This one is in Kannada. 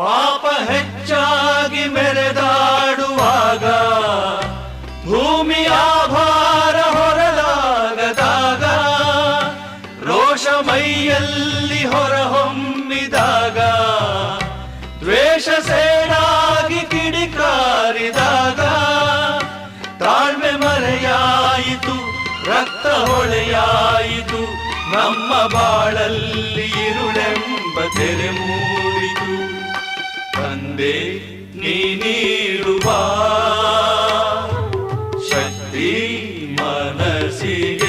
ಪಾಪ ಹೆಚ್ಚಾಗಿ ಮೆರೆದಾಡುವಾಗ ಭೂಮಿಯ ಆಭಾರ ಹೊರಲಾಗದಾಗ, ರೋಷ ಮೈಯಲ್ಲಿ ಹೊರಹೊಮ್ಮಿದಾಗ, ದ್ವೇಷ ಸೇಡಾಗಿ ಕಿಡಿಕಾರಿದಾಗ ತಾಳ್ಮೆ ಮರೆಯಾಯಿತು, ರಕ್ತ ಹೊಳೆಯಾಯಿತು, ನಮ್ಮ ಬಾಳಲ್ಲಿ ಇರುಳೆಂಬ ತೆರೆ ಮುಂದೆ ನೀ ನೀಡುವ ಶಕ್ತಿ ಮನಸ್ಸಿನ